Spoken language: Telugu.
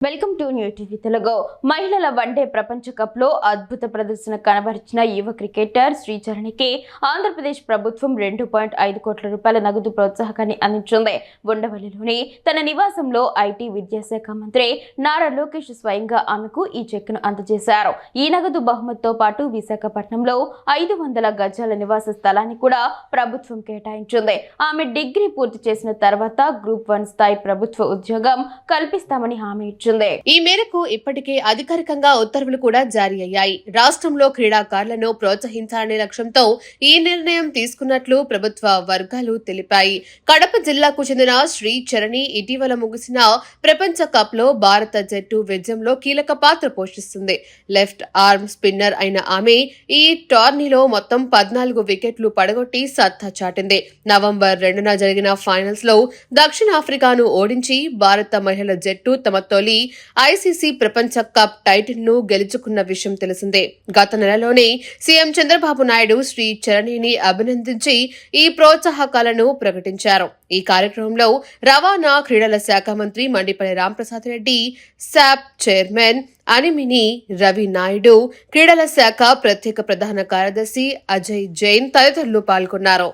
Welcome to new TV Telugu. మహిళల వన్డే ప్రపంచ కప్లో అద్భుత ప్రదర్శన కనబరిచిన యువ క్రికెటర్ శ్రీచరణికి ఆంధ్రప్రదేశ్ ప్రభుత్వం రెండు పాయింట్ ఐదు కోట్ల రూపాయల నగదు ప్రోత్సాహకాన్ని అందించింది. ఉండవల్లిలోని తన నివాసంలో ఐటీ విద్యాశాఖ మంత్రి నారా లోకేష్ స్వయంగా ఆమెకు ఈ చెక్కును అందజేశారు. ఈ నగదు బహుమతితో పాటు విశాఖపట్నంలో ఐదు వందల గజాల నివాస స్థలాన్ని కూడా ప్రభుత్వం కేటాయించింది. ఆమె డిగ్రీ పూర్తి చేసిన తర్వాత గ్రూప్ వన్ స్థాయి ప్రభుత్వ ఉద్యోగం కల్పిస్తామని హామీ ఇచ్చింది. ఈ మేరకు ఇప్పటికే అధికారికంగా ఉత్తర్వులు కూడా జారీ అయ్యాయి. రాష్ట్రంలో క్రీడాకారులను ప్రోత్సహించాలనే లక్ష్యంతో ఈ నిర్ణయం తీసుకున్నట్లు ప్రభుత్వ వర్గాలు తెలిపాయి. కడప జిల్లాకు చెందిన శ్రీ చరణి ఇటీవల ముగిసిన ప్రపంచ కప్లో భారత జట్టు విజయంలో కీలక పాత్ర పోషిస్తుంది. లెఫ్ట్ ఆర్మ్ స్పిన్నర్ అయిన ఆమె ఈ టోర్నీలో మొత్తం పద్నాలుగు వికెట్లు పడగొట్టి సత్తా చాటింది. నవంబర్ రెండున జరిగిన ఫైనల్స్లో దక్షిణాఫ్రికాను ఓడించి భారత మహిళల జట్టు తమ తొలి ఐసీసీ ప్రపంచ కప్ టైటిల్ను గెలుచుకున్న విషయం తెలిసిందే. గత నెలలోనే సీఎం చంద్రబాబు నాయుడు శ్రీ చరణిని అభినందించి ఈ ప్రోత్సాహకాలను ప్రకటించారు. ఈ కార్యక్రమంలో రవాణా క్రీడల శాఖ మంత్రి మండిపల్లి రాంప్రసాద్ రెడ్డి శాప్ చైర్మన్ అనిమిని రవి నాయుడు క్రీడల శాఖ ప్రత్యేక ప్రధాన కార్యదర్శి అజయ్ జైన్ తదితరులు పాల్గొన్నారు.